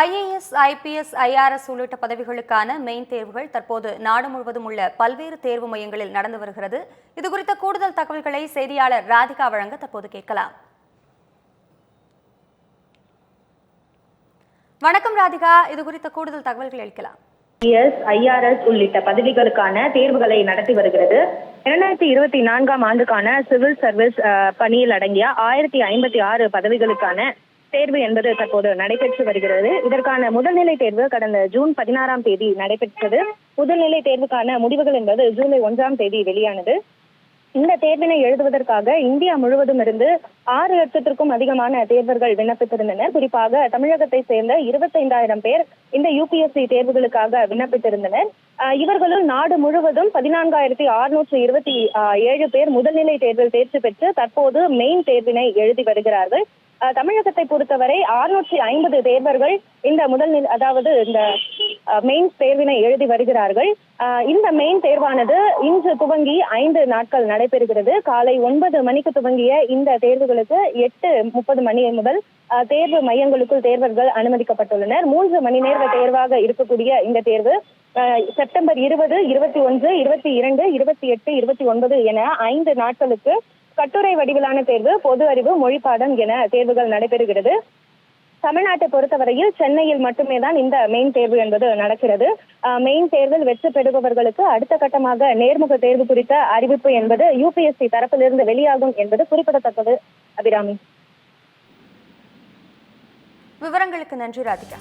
IAS IPS IRS உள்ளிட்ட பதவிகளுக்கான main தேர்வுகள் தற்போது நாடு முழுவதும் உள்ள பல்வேறு தேர்வு மையங்களில் நடந்து வருகிறது. இது குறித்த கூடுதல் தகவல்களை செய்தியாளர் ராதிகா வழங்க தற்போது கேட்கலாம். வணக்கம் ராதிகா. இது குறித்த கூடுதல் தகவல்கள் அளிக்கலாம். ஐஎஸ் ஐஆர்எஸ் உள்ளிட்ட பதவிகளுக்கான தேர்வுகளை நடத்தி வருகிறது. இரண்டாயிரத்தி இருபத்தி நான்காம் ஆண்டுக்கான சிவில் சர்வீஸ் பணியில் அடங்கிய ஆயிரத்தி ஐம்பத்தி ஆறு பதவிகளுக்கான தேர்வு என்பது தற்போது நடைபெற்று வருகிறது. இதற்கான முதல்நிலை தேர்வு கடந்த ஜூன் பதினாறாம் தேதி நடைபெற்றது. முதல்நிலை தேர்வுக்கான முடிவுகள் என்பது ஜூலை ஒன்றாம் தேதி வெளியானது. இந்த தேர்வினை எழுதுவதற்காக இந்தியா முழுவதும் இருந்து ஆறு லட்சத்திற்கும் அதிகமான தேர்வர்கள் விண்ணப்பித்திருந்தனர். குறிப்பாக தமிழகத்தை சேர்ந்த இருபத்தைந்தாயிரம் பேர் இந்த யூபிஎஸ்சி தேர்வுகளுக்காக விண்ணப்பித்திருந்தனர். ஆஹ் இவர்களுள் நாடு முழுவதும் பதினான்காயிரத்தி அறுநூற்று இருபத்தி ஆஹ் ஏழு பேர் முதல்நிலை தேர்வில் தேர்ச்சி பெற்று தற்போது மெயின் தேர்வினை எழுதி வருகிறார்கள். தமிழகத்தை பொறுத்தவரை அறுநூற்றி ஐம்பது தேர்வர்கள் இந்த முதல் அதாவது இந்த மெயின்ஸ் தேர்வினை எழுதி வருகிறார்கள். ஆஹ் இந்த மெயின் தேர்வானது இன்று துவங்கி ஐந்து நாட்கள் நடைபெறுகிறது. காலை ஒன்பது மணிக்கு துவங்கிய இந்த தேர்வுகளுக்கு எட்டு முப்பது மணி முதல் தேர்வு மையங்களுக்குள் தேர்வர்கள் அனுமதிக்கப்பட்டுள்ளனர். மூன்று மணி நேர தேர்வாக இருக்கக்கூடிய இந்த தேர்வு ஆஹ் செப்டம்பர் இருபது இருபத்தி ஒன்று இருபத்தி இரண்டு இருபத்தி எட்டு இருபத்தி ஒன்பது என ஐந்து நாட்களுக்கு கட்டுரை வடிவிலான தேர்வு பொது அறிவு மொழிப்பாடம் என தேர்வுகள் நடைபெறுகிறது. தமிழ்நாட்டை பொறுத்தவரையில் சென்னையில் மட்டுமே தான் இந்த மெயின் தேர்வு என்பது நடக்கிறது. ஆஹ் மெயின் தேர்வில் வெற்றி பெறுபவர்களுக்கு அடுத்த கட்டமாக நேர்முக தேர்வு குறித்த அறிவிப்பு என்பது யூபிஎஸ்சி தரப்பிலிருந்து வெளியாகும் என்பது குறிப்பிடத்தக்கது அபிராமி. விவரங்களுக்கு நன்றி ராதிகா.